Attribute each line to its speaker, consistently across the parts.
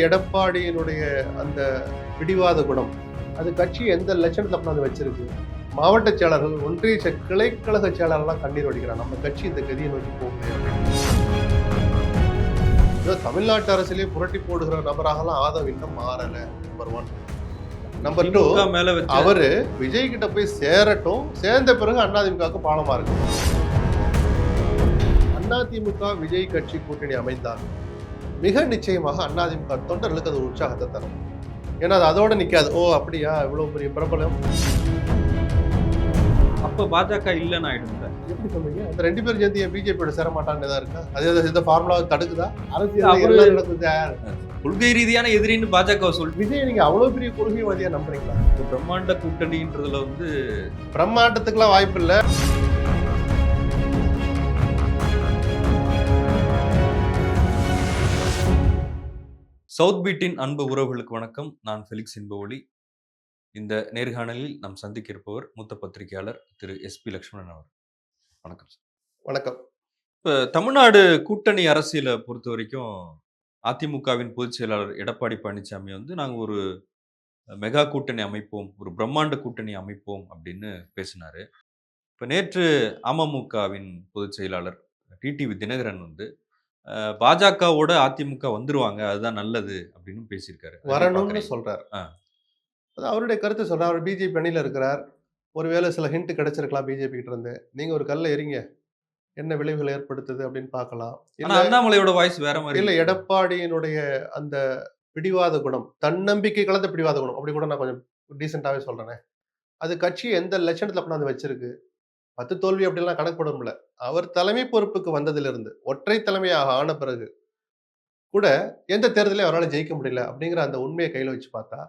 Speaker 1: எடப்பாடியினுடைய அந்த பிடிவாத குணம். அது கட்சி எந்த லட்சணத்தை கொண்டாந்து வச்சிருக்கு? மாவட்ட செயலர்கள் ஒன்றிய கிளைக்கழக செயலாளர்லாம் கண்ணீர் வடிக்கிறான் நம்ம கட்சி இந்த கதியை நோக்கி போக முடியாது ஏதோ தமிழ்நாட்டு அரசியலே புரட்டி போடுகிற நபராகலாம் ஆதவ் இன்னும் மாறல நம்பர் ஒன் நம்பர் டூ அவரு விஜய் கிட்ட போய் சேரட்டும். சேர்ந்த பிறகு அதிமுகவுக்கு பாலமா இருக்கு. அதிமுக விஜய் கட்சி கூட்டணி அமைந்தால் மிக நிச்சயமாக அதிமுக தொண்டர்களுக்கு அது உற்சாகத்தை தரும். ஏன்னா அது அதோட நிக்காது. ஓ அப்படியா? இவ்வளவு பெரிய பிரபலம்.
Speaker 2: அப்ப பாஜக இல்லைன்னு ஆயிடும்
Speaker 1: எப்படி சொல்றீங்க? அந்த ரெண்டு பேரும் சேர்ந்து ஏன் பிஜேபியோட சேர மாட்டான்னு தான் இருக்கா? அது இந்த ஃபார்முலா தடுக்குதா? அரசியல் நடக்குது
Speaker 2: கொள்கை ரீதியான எதிரின்னு பாஜக சொல்
Speaker 1: விஜய் நீங்க அவ்வளவு பெரிய கொள்கைவாதியா நம்புறீங்களா?
Speaker 2: பிரம்மாண்ட கூட்டணின்றதுல வந்து
Speaker 1: பிரம்மாண்டத்துக்குலாம் வாய்ப்பு இல்ல.
Speaker 2: சவுத் பீட்டின் அன்பு உறவுகளுக்கு வணக்கம். நான் ஃபெலிக்ஸ் இன்பவொளி இந்த நேர்காணலில் நாம் சந்திக்க இருப்பவர் மூத்த பத்திரிகையாளர் திரு. எஸ்பி லக்ஷ்மணன் அவர். வணக்கம் சார்.
Speaker 1: வணக்கம்.
Speaker 2: இப்போ தமிழ்நாடு கூட்டணி அரசியலை பொறுத்த வரைக்கும் அதிமுகவின் பொதுச் செயலாளர் எடப்பாடி பழனிசாமி வந்து நாங்கள் ஒரு மெகா கூட்டணி அமைப்போம் ஒரு பிரம்மாண்ட கூட்டணி அமைப்போம் அப்படின்னு பேசினாரு. இப்போ நேற்று அமமுகவின் பொதுச் செயலாளர் டிடிவி தினகரன் வந்து பாஜகவோட அதிமுக வந்துருவாங்க. அதுதான் நல்லது அப்படின்னு பேசியிருக்காரு.
Speaker 1: வரணும்னு. சொல்றாரு. அவருடைய கருத்து சொல்றார். அவர் பிஜேபி அணியில இருக்கிறார். ஒருவேளை சில ஹிண்ட் கிடைச்சிருக்கலாம் பிஜேபி கிட்ட இருந்து. நீங்க ஒரு கல்ல எறிங்க. என்ன விளைவுகள் ஏற்படுத்துது அப்படின்னு பார்க்கலாம்.
Speaker 2: அண்ணாமலையோட வாய்ஸ் வேற மாதிரி
Speaker 1: இல்ல. எடப்பாடியினுடைய அந்த பிடிவாத குணம் தன்னம்பிக்கை கலந்த பிடிவாத குணம் அப்படி கூட நான் கொஞ்சம் டீசெண்டாவே சொல்றேனே. அது கட்சி எந்த லட்சணத்துல கொண்டாந்து வச்சிருக்கு? பத்து தோல்வி அப்படிலாம் கணக்கு போட முடியல. அவர் தலைமை பொறுப்புக்கு வந்ததிலிருந்து ஒற்றை தலைமையாக ஆன பிறகு கூட எந்த தேர்தலையும் அவரால் ஜெயிக்க முடியல அப்படிங்கிற அந்த உண்மையை கையில் வச்சு பார்த்தா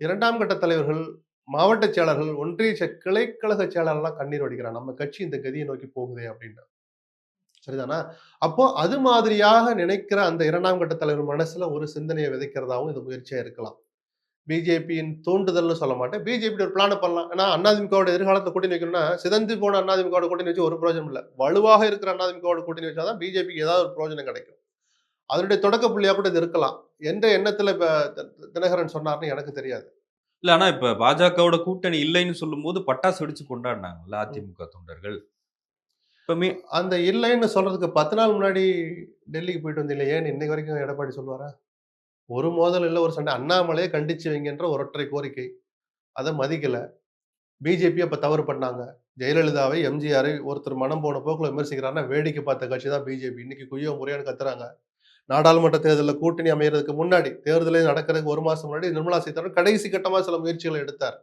Speaker 1: இரண்டாம் கட்ட தலைவர்கள் மாவட்ட செயலர்கள் ஒன்றிய செ- கிளைக்கழக செயலாளர்லாம் கண்ணீர் வடிக்கிறான் நம்ம கட்சி இந்த கதியை நோக்கி போகுதே அப்படின்னு. சரிதானா? அப்போ அது மாதிரியாக நினைக்கிற அந்த இரண்டாம் கட்ட தலைவர் மனசுல ஒரு சிந்தனையை விதைக்கிறதாவும் இந்த முயற்சியா இருக்கலாம். பிஜேபியின் தூண்டுதல்னு சொல்ல மாட்டேன். பிஜேபி ஒரு பிளான் பண்ணலாம். ஏன்னா அதிமுகவோட எதிர்காலத்தை கூட்டணி வைக்கணும்னா சிதந்து போன அதிமுகவோட கூட்டணி வச்சு ஒரு பிரயோஜனம் இல்லை. வலுவாக இருக்கிற அதிமுகவோட கூட்டணி வச்சாதான் பிஜேபிக்கு ஏதாவது ஒரு பிரயோஜனம் கிடைக்கும். அதனுடைய தொடக்க புள்ளியா கூட இது இருக்கலாம். எந்த எண்ணத்துல இப்ப தினகரன் சொன்னார்னு எனக்கு தெரியாது.
Speaker 2: இல்ல ஆனா இப்ப பாஜகவோட கூட்டணி இல்லைன்னு சொல்லும்போது பட்டாசு வெடிச்சு கொண்டாடினாங்கல்ல அதிமுக தொண்டர்கள். இப்ப மீ
Speaker 1: அந்த இல்லைன்னு சொல்றதுக்கு பத்து நாள் முன்னாடி டெல்லிக்கு போயிட்டு வந்தீங்களே ஏன் இன்னைக்கு வரைக்கும் எடப்பாடி சொல்லுவாரா? ஒரு மோதல் இல்லை ஒரு சண்டை. அண்ணாமலையே கண்டிச்சு வைங்கன்ற ஒரு ஒற்றை கோரிக்கை. அதை மதிக்கலை. பிஜேபி அப்போ தவறு பண்ணாங்க. ஜெயலலிதாவை எம்ஜிஆரை ஒருத்தர் மனம் போன போக்கில் விமர்சிக்கிறாருன்னா வேடிக்கை பார்த்த கட்சி தான் பிஜேபி இன்னைக்கு குய்யோ முறையான்னு கத்துறாங்க. நாடாளுமன்ற தேர்தலில் கூட்டணி அமைகிறதுக்கு முன்னாடி தேர்தலே நடக்கிறதுக்கு ஒரு மாதம் முன்னாடி நிர்மலா சீதாராமன் கடைசி கட்டமாக சில முயற்சிகளை எடுத்தார்.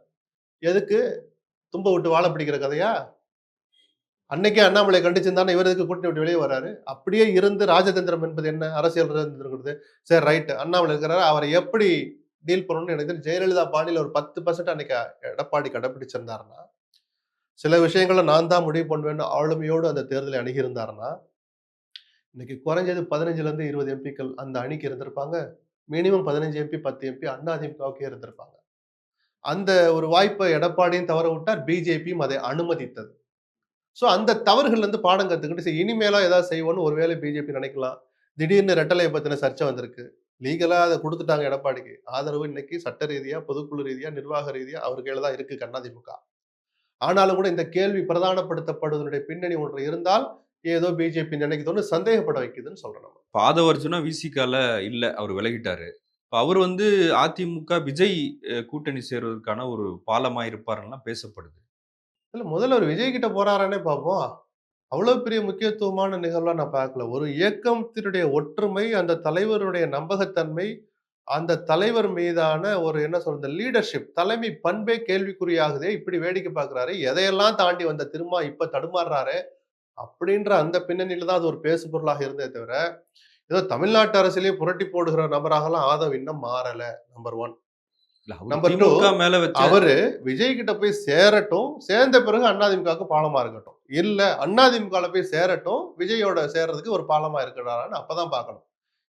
Speaker 1: எதுக்கு? தும்ப விட்டு வாழ பிடிக்கிற கதையா? அன்னைக்கே அண்ணாமலை கண்டிச்சிருந்தானே இவர் எதுக்கு கூட்டணி விட்டு வெளியே வராரு அப்படியே இருந்து ராஜதந்திரம் என்பது என்ன? அரசியல் இருக்கிறது சரி ரைட்டு அண்ணாமலை இருக்கிறாரு. அவரை எப்படி டீல் பண்ணணும்னு எனக்கு ஜெயலலிதா பாணியில் ஒரு பத்து பர்சன்ட் அன்னைக்கு எடப்பாடி கடைபிடிச்சிருந்தாருன்னா சில விஷயங்களை நான் தான் முடிவு பண்ணுவேன்னு ஆளுமையோடு அந்த தேர்தலை அணுகியிருந்தாருன்னா இன்னைக்கு குறைஞ்சது பதினஞ்சுலேருந்து இருபது எம்பிக்கள் அந்த அணிக்கு இருந்திருப்பாங்க. மினிமம் பதினஞ்சு எம்பி பத்து எம்பி அதிமுகவுக்கே இருந்திருப்பாங்க. அந்த ஒரு வாய்ப்பை எடப்பாடியும் தவற விட்டார். பிஜேபியும் அதை அனுமதித்தது. ஸோ அந்த தவறுகள்லேருந்து பாடம் கற்றுக்கிட்டு சரி இனிமேலா ஏதாவது செய்வோம்னு ஒருவேளை பிஜேபி நினைக்கலாம். திடீர்னு ரெட்டலையை பற்றின சர்ச்சை வந்திருக்கு. லீகலாக அதை கொடுத்துட்டாங்க எடப்பாடிக்கு. ஆதரவு இன்னைக்கு சட்ட ரீதியாக பொதுக்குழு ரீதியாக நிர்வாக ரீதியாக அவர் கையில் தான் இருக்குது கண்ணாதிமுக ஆனாலும் கூட இந்த கேள்வி பிரதானப்படுத்தப்படுவதனுடைய பின்னணி ஒன்று இருந்தால் ஏதோ பிஜேபி நினைக்குதோன்னு சந்தேகப்பட வைக்குதுன்னு சொல்கிறோம் நம்ம.
Speaker 2: பாதவர்ஜுனா விசிகால இல்லை அவர் விலகிட்டாரு. இப்போ அவர் வந்து அதிமுக விஜய் கூட்டணி சேர்வதற்கான ஒரு பாலமாக இருப்பாருலாம் பேசப்படுது.
Speaker 1: இல்ல முதல்ல ஒரு விஜய் கிட்ட போறாரானே பார்ப்போம் அவ்வளவு பெரிய முக்கியத்துவமான நிகழ்வா நான் பார்க்கல. ஒரு இயக்கத்தினுடைய ஒற்றுமை அந்த தலைவருடைய நம்பகத்தன்மை அந்த தலைவர் மீதான ஒரு என்ன சொல்றது லீடர்ஷிப் தலைமை பண்பே கேள்விக்குறியாகுதே இப்படி வேடிக்கை பார்க்குறாரு எதையெல்லாம் தாண்டி வந்த திரும்ப இப்ப தடுமாறுறாரு அப்படின்ற அந்த பின்னணியில தான் அது ஒரு பேசு பொருளாக இருந்தே தவிர ஏதோ தமிழ்நாட்டு அரசியலே புரட்டி போடுகிற நபராகலாம் ஆதவ் இன்னும் மாறல நம்பர் ஒன் two,
Speaker 2: திமுக மேல வச்ச
Speaker 1: அவரு விஜய் கிட்ட போய் சேரட்டும் சேர்ந்த பிறகு அதிமுகவுக்கு பாலமா இருக்கட்டும் இல்ல அதிமுகல போய் சேரட்டும் விஜயோட சேர்றதுக்கு ஒரு பாலமா இருக்கிறாரான்னு அப்பதான் பார்க்கணும்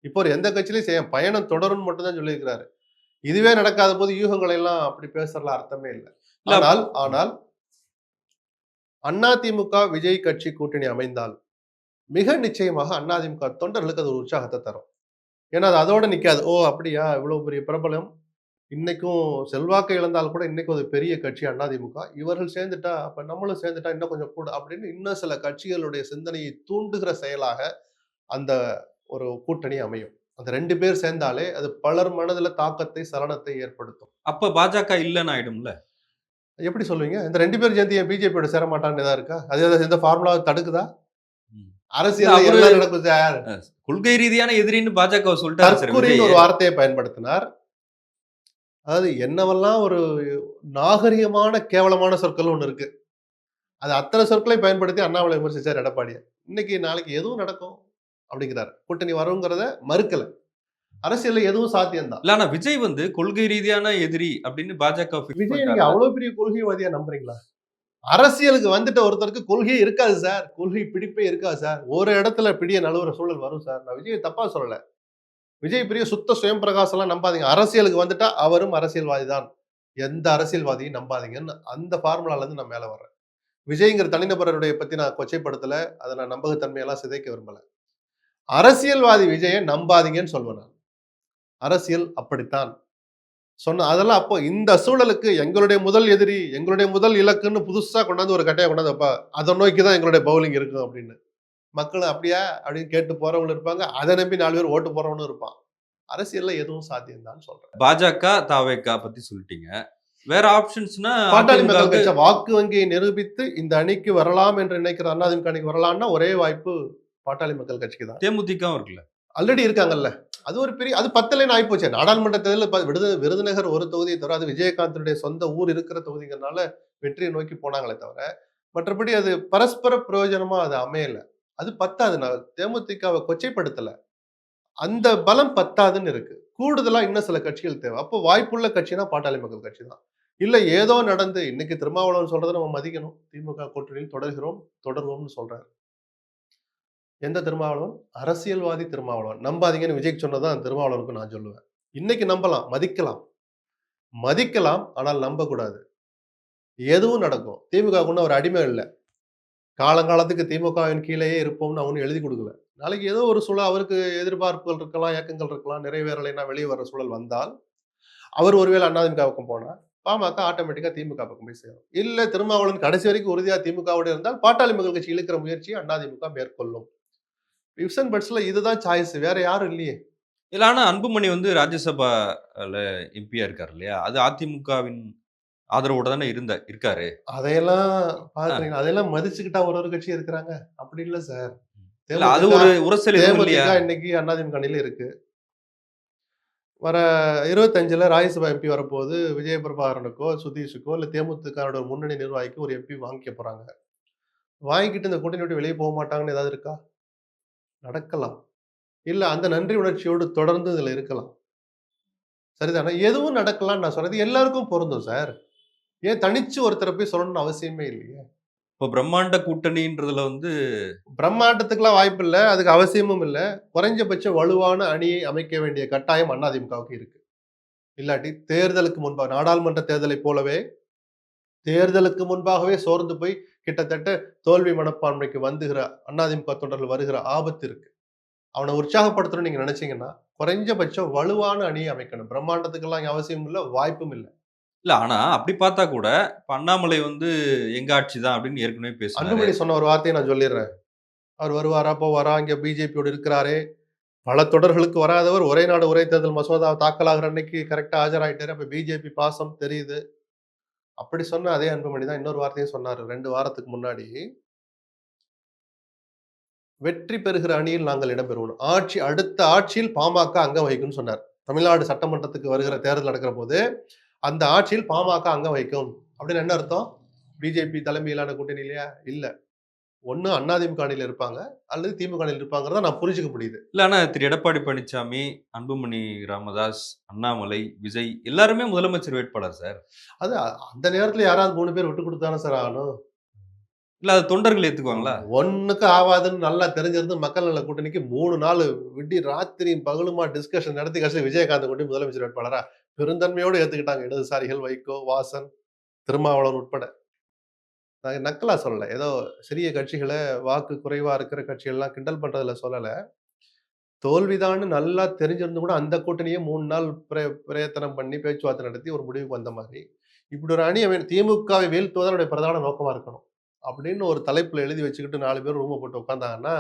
Speaker 1: இப்போ எந்த கட்சியிலையும் செய்ய பயணம் தொடரும்னு மட்டும் தான் சொல்லியிருக்கிறாரு இதுவே நடக்காத போது யூகங்களை எல்லாம் அப்படி பேசுறதுல அர்த்தமே இல்லை ஆனால் ஆனால் அதிமுக விஜய் கட்சி கூட்டணி அமைந்தால் மிக நிச்சயமாக அதிமுக தொண்டர்களுக்கு அது ஒரு உற்சாகத்தை தரும் ஏன்னா அது அதோட நிக்காது. ஓ! அப்படியா? இவ்வளவு பெரிய பிரபலம். இன்னைக்கும் செல்வாக்கை இழந்தால் கூட இன்னைக்கும் அது பெரிய கட்சி அதிமுக. இவர்கள் சேர்ந்துட்டா, அப்ப நம்மளும் சேர்ந்துட்டா இன்னும் கொஞ்சம் கூட அப்படின்னு இன்னும் சில கட்சிகளுடைய சிந்தனையை தூண்டுகிற செயலாக அந்த ஒரு கூட்டணி அமையும். அந்த 2 பேர் சேர்ந்தாலே அது பலர் மனதில தாக்கத்தை, சலனத்தை ஏற்படுத்தும்.
Speaker 2: அப்ப பாஜக இல்லன்னு ஆயிடும்ல?
Speaker 1: எப்படி சொல்லுவீங்க? இந்த 2 பேரும் சேர்ந்து ஏன் பிஜேபியோட சேர மாட்டான்னு ஏதாவது இருக்கா? அது எந்த ஃபார்முலாவ தடுக்குதா? எல்லாம் நடக்கும் சார்.
Speaker 2: கொள்கை ரீதியான எதிரின்னு சார்
Speaker 1: தற்குறின்னு ஒரு. வார்த்தையை பயன்படுத்தினார். அதாவது என்னவெல்லாம் ஒரு நாகரிகமான, கேவலமான சொற்கள் ஒண்ணு இருக்கு. அது அத்தன சொற்களையும் பயன்படுத்தி அண்ணாமலை விமர்சிச்சார் எடப்பாடிய. இன்னைக்கு, நாளைக்கு எதுவும் நடக்கும் அப்படிங்கிறாரு. கூட்டணி வருங்கிறத மறுக்கல. அரசியல்ல எதுவும் சாத்தியம் தான்.
Speaker 2: இல்ல ஆனா விஜய் வந்து கொள்கை ரீதியான எதிரி அப்படின்னு பாஜக
Speaker 1: விஜய் நீங்க. அவ்வளவு பெரிய கொள்கைவாதியா நம்புறீங்களா? அரசியலுக்கு வந்துட்ட ஒருத்தருக்கு கொள்கையே இருக்காது சார். கொள்கை பிடிப்பே இருக்காது சார். ஒரு இடத்துல பிடிய நழுவுற சூழல் வரும் சார். நான் விஜய தப்பா சொல்லல. விஜய் பெரிய சுத்த சுயம் பிரகாசம்லாம் நம்பாதீங்க. அரசியலுக்கு வந்துட்டா அவரும் அரசியல்வாதி தான். எந்த அரசியல்வாதியும் நம்பாதீங்கன்னு அந்த ஃபார்முலாலேருந்து நான் மேலே வர்றேன். விஜய்ங்கிற தனிநபருடைய பற்றி நான் கொச்சைப்படுத்தலை அதை நான் நம்பகத்தன்மையெல்லாம் சிதைக்க விரும்பல. அரசியல்வாதி விஜயை நம்பாதீங்கன்னு சொல்வேன் நான். அரசியல் அப்படித்தான். சொன்ன அதெல்லாம் அப்போ இந்த சூழலுக்கு எங்களுடைய முதல் எதிரி, எங்களுடைய முதல் இலக்குன்னு புதுசாக கொண்டாந்து ஒரு கட்டையை கொண்டாந்து வைப்பா. அதை நோக்கி தான் எங்களுடைய பவுலிங் இருக்கும் அப்படின்னு. மக்கள் அப்படியா? அப்படின்னு கேட்டு போறவங்களும் இருப்பாங்க. அத நம்பி 4 பேர் ஓட்டு போடுறவனும் இருப்பான். அரசியல்ல எதுவும் சாத்தியம் தான்னு சொல்றேன்.
Speaker 2: பாஜக, தாவேகா பத்தி சொல்லிட்டீங்க. வேற ஆப்ஷன்ஸ்னா
Speaker 1: பாட்டாளி மக்கள் கட்சி வாக்கு வங்கியை நிரூபித்து இந்த அணிக்கு வரலாம் என்று நினைக்கிற அதிமுக அணிக்கு வரலாம்னா ஒரே வாய்ப்பு பாட்டாளி மக்கள் கட்சிக்கு தான்.
Speaker 2: தேமுதிகவும் இருக்குல்ல.
Speaker 1: ஆல்ரெடி இருக்காங்கல்ல. அது ஒரு பெரிய அது பத்தலைன்னு ஆயிப்போச்சே. நாடாளுமன்ற தேர்தல்ல ப விடுத விருதுநகர் ஒரு தொகுதியை தவிர அது விஜயகாந்தனுடைய சொந்த ஊர் இருக்கிற தொகுதிங்கிறனால வெற்றியை நோக்கி போனாங்களே தவிர, மற்றபடி அது பரஸ்பர பிரயோஜனமா அது அமையல. அது பத்தாது. நான் தேமுதிகவை கொச்சைப்படுத்தலை அந்த பலம் பத்தாதுன்னு இருக்கு. கூடுதலாக இன்னும் சில கட்சிகள் தேவை. அப்போ வாய்ப்புள்ள கட்சினா பாட்டாளி மக்கள் கட்சி தான். இல்லை ஏதோ நடந்து இன்னைக்கு திருமாவளவன் சொல்றதை நம்ம மதிக்கணும். திமுக கூட்டணியில் தொடர்கிறோம், தொடர்வோம்னு சொல்றாரு. எந்த திருமாவளவன்? அரசியல்வாதி திருமாவளவன். நம்பாதீங்கன்னு விஜய்க்கு சொன்னது தான் நான் சொல்லுவேன். இன்னைக்கு நம்பலாம், மதிக்கலாம். மதிக்கலாம், ஆனால் நம்பக்கூடாது. எதுவும் நடக்கும். திமுக ஒண்ணும் அவர் அடிமை இல்லை காலங்காலத்துக்கு திமுகவின் கீழேயே இருப்போம்னு அவனு எழுதி கொடுக்கல நாளைக்கு ஏதோ ஒரு சூழல் அவருக்கு எதிர்பார்ப்புகள் இருக்கலாம், ஏக்கங்கள் இருக்கலாம். நிறைவேறலைன்னா வெளியே வர சூழல் வந்தால், அவர் ஒருவேளை அண்ணாதிமுக பக்கம் போனால் பாமக ஆட்டோமேட்டிக்காக திமுக பக்கம் போய் சேரும். இல்லை திருமாவளவன் கடைசி வரைக்கும் உறுதியாக திமுகவோட இருந்தால், பாட்டாளி மக்கள் கட்சி இழுக்கிற முயற்சியை அதிமுக மேற்கொள்ளும். விப்சன் பட்ஸில் இதுதான் சாய்ஸ். வேற யாரும் இல்லையே.
Speaker 2: இல்லை ஆனால் அன்புமணி வந்து ராஜ்யசபாவில் எம்பியாக இருக்கார் இல்லையா? அது அதிமுகவின் ஆதரவோட தானே இருந்த இருக்காரு.
Speaker 1: அதையெல்லாம்
Speaker 2: ஆ.
Speaker 1: பார்க்குறீங்க. அதையெல்லாம் மதிச்சுக்கிட்டா ஒரு ஒரு கட்சி இருக்கிறாங்க. அப்படி இல்ல சார்.
Speaker 2: அது ஒரு உரசல்
Speaker 1: இன்னைக்கு அதிமுக அணியில இருக்கு. வர 25ல ராஜ்யசபா எம்பி வரப்போகுது. விஜய பிரபாகரனுக்கோ, சுதீஷுக்கோ இல்ல தேமுதிகவோட ஒரு முன்னணி நிர்வாகிக்கு ஒரு எம்பி வாங்கிக்க போறாங்க. வாங்கிக்கிட்டு இந்த கூட்டணி விட்டு வெளிய போக மாட்டாங்கன்னு ஏதாவது இருக்கா? நடக்கலாம். இல்ல அந்த நன்றி உணர்ச்சியோடு தொடர்ந்து இதுல இருக்கலாம். சரிதானே? எதுவும் நடக்கலாம்ன்னு நான் சொல்றது எல்லாருக்கும் பொருந்தும் சார். ஏன் தனிச்சு ஒருத்தர போய் சொல்லணும்னு அவசியமே இல்லையே.
Speaker 2: இப்போ பிரம்மாண்ட கூட்டணின்றதுல வந்து
Speaker 1: பிரம்மாண்டத்துக்குலாம் வாய்ப்பு இல்ல. அதுக்கு அவசியமும் இல்ல. குறைஞ்சபட்ச வலுவான அணியை அமைக்க வேண்டிய கட்டாயம் அதிமுகவுக்கு இருக்கு. இல்லாட்டி தேர்தலுக்கு முன்பா நாடாளுமன்ற தேர்தலைப் போலவே, தேர்தலுக்கு முன்பாகவே சோர்ந்து போய் கிட்டத்தட்ட தோல்வி மனப்பான்மைக்கு வந்துகிற அதிமுக தொண்டர்கள் வருகிற ஆபத்து இருக்கு. அவன உற்சாகப்படுத்தணும்னு நீங்க நினைச்சீங்கன்னா, குறைஞ்சபட்சம் வலுவான அணியை அமைக்கணும். பிரம்மாண்டத்துக்கெல்லாம் இங்க அவசியம் இல்ல, வாய்ப்பும் இல்ல.
Speaker 2: இல்ல ஆனா அப்படி பார்த்தா கூட, இப்ப அண்ணாமலை வந்து எங்க ஆட்சி தான் அப்படின்னு ஏற்கனவே பேசினாரு.
Speaker 1: அன்புமணி சொன்ன ஒரு வார்த்தையை நான் சொல்லிடுறேன் அவர் வருவாரா? போவாரா? இங்க பிஜேபியோடு இருக்கிறாரே. பல தொடர்களுக்கு வராதவர் ஒரே நாடு ஒரே தேர்தல் மசோதா தாக்கலாகிற அன்னைக்கு கரெக்டாக ஆஜராயிட்டாரு. அப்ப பிஜேபி பாசம் தெரியுது. அப்படி சொன்ன அதே அன்புமணி தான் இன்னொரு வார்த்தையும் சொன்னார் ரெண்டு வாரத்துக்கு முன்னாடி. வெற்றி பெறுகிற அணியில் நாங்கள் இடம்பெறுவோம். ஆட்சி அடுத்த ஆட்சியில் பாமக அங்கம் வகிக்கும்னு சொன்னார். தமிழ்நாடு சட்டமன்றத்துக்கு வருகிற தேர்தல் நடக்கிற போது, அந்த ஆட்சியில் பாமக அங்கம் வகிக்கும். அப்படின்னு என்ன அர்த்தம்? பிஜேபி தலைமையிலான கூட்டணியிலயா? இல்ல. ஒண்ணு அதிமுக அணியில இருப்பாங்க, அல்லது திமுக அணியில இருப்பாங்கிறத நான் புரிஞ்சுக்க முடியுது.
Speaker 2: இல்ல ஆனா திரு எடப்பாடி பழனிசாமி, அன்புமணி ராமதாஸ், அண்ணாமலை, விஜய் எல்லாருமே முதலமைச்சர் வேட்பாளர் சார்.
Speaker 1: அது அந்த நேரத்துல யாராவது 3 பேர் விட்டு குடுத்து தானே சார் ஆகணும்.
Speaker 2: இல்ல அது தொண்டர்கள் ஏத்துக்குவாங்களா?
Speaker 1: ஒண்ணுக்கும் ஆவாதுன்னு நல்லா தெரிஞ்சிருந்து மக்கள் நல கூட்டணிக்கு 3 நாள் விடி ராத்திரியும் பகலுமா டிஸ்கஷன் நடத்தி கடைசில விஜயகாந்த கொண்டு போய் முதலமைச்சர் வேட்பாளரா பெருந்தன்மையோடு ஏற்றுக்கிட்டாங்க இடதுசாரிகள் வைகோ, வாசன், திருமாவளவன் உட்பட. நான் நக்கலா சொல்லல. ஏதோ சிறிய கட்சிகளை வாக்கு குறைவாக இருக்கிற கட்சிகள்லாம் கிண்டல் பண்ணுறதுல சொல்லலை தோல்விதான்னு நல்லா தெரிஞ்சிருந்து கூட அந்த கூட்டணியே மூணு நாள் பிரய பிரயத்தனம் பண்ணி பேச்சுவார்த்தை நடத்தி ஒரு முடிவுக்கு வந்த மாதிரி, இப்படி ஒரு அணி அமையணும். திமுகவை வீழ்த்துவது தான் பிரதான நோக்கமாக இருக்கணும். அப்படின்னு ஒரு தலைப்பில் எழுதி வச்சுக்கிட்டு நாலு பேர் ரூம போட்டு உட்காந்தாங்கன்னா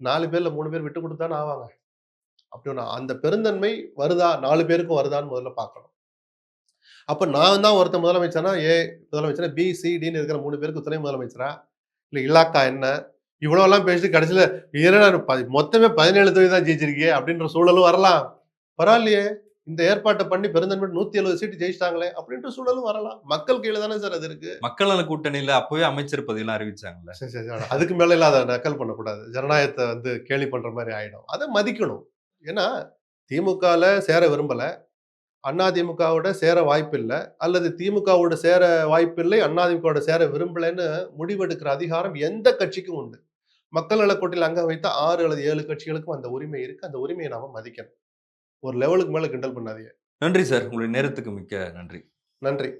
Speaker 1: நாலு பேரில் மூணு பேர் விட்டு கொடுத்தானே ஆவாங்க. அப்படி ஒண்ணு அந்த பெருந்தன்மை வருதா? 4 பேருக்கும் வருதான்னு முதல்ல பார்க்கணும். அப்ப நான் தான் ஒருத்தன் முதலமைச்சர்னா, ஏ முதலமைச்சர், பி, சி, டின்னு இருக்கிற 3 பேருக்கு துணை முதலமைச்சரா? இல்ல இலாக்கா என்ன? இவ்வளவெல்லாம் பேசிட்டு கடைசியில ப மொத்தமே 17 தொகுதி தான் ஜெயிச்சிருக்கியே அப்படின்ற சூழலும் வரலாம். பரவாயில்லையே! இந்த ஏற்பாட்ட பண்ணி பெருந்தன்மை 170 சீட்டு ஜெயிச்சிட்டாங்களே அப்படின்ற சூழலும் வரலாம். மக்கள் கையில தானே சார் அது இருக்கு.
Speaker 2: மக்கள் நல கூட்டணியில அப்பவே அமைச்சர் பதவியெல்லாம் அறிவிச்சாங்கல்ல.
Speaker 1: சரி, சரி, சரி. அதுக்கு மேலலாம் அத நக்கல் பண்ணக்கூடாது. ஜனநாயகத்த வந்து கேலி பண்ற மாரி ஆயிடும். அத மதிக்கணும். ஏன்னா, திமுகல சேர விரும்பல. அதிமுகவோட சேர வாய்ப்பில்ல. அல்லது திமுகவோட சேர வாய்ப்பில்லை, அதிமுகவோட சேர விரும்பலன்னு முடிவெடுக்கிற அதிகாரம் எந்த கட்சிக்கும் உண்டு. மக்கள் நல கூட்டணியில அங்கம் வைத்த 6 அல்லது 7 கட்சிகளுக்கும் அந்த உரிமை இருக்கு. அந்த உரிமைய நாம மதிக்கணும். ஒரு லெவலுக்கு மேல கிண்டல் பண்ணாதீங்க.
Speaker 2: நன்றி சார். உங்களுடைய நேரத்துக்கு மிக்க நன்றி.
Speaker 1: நன்றி.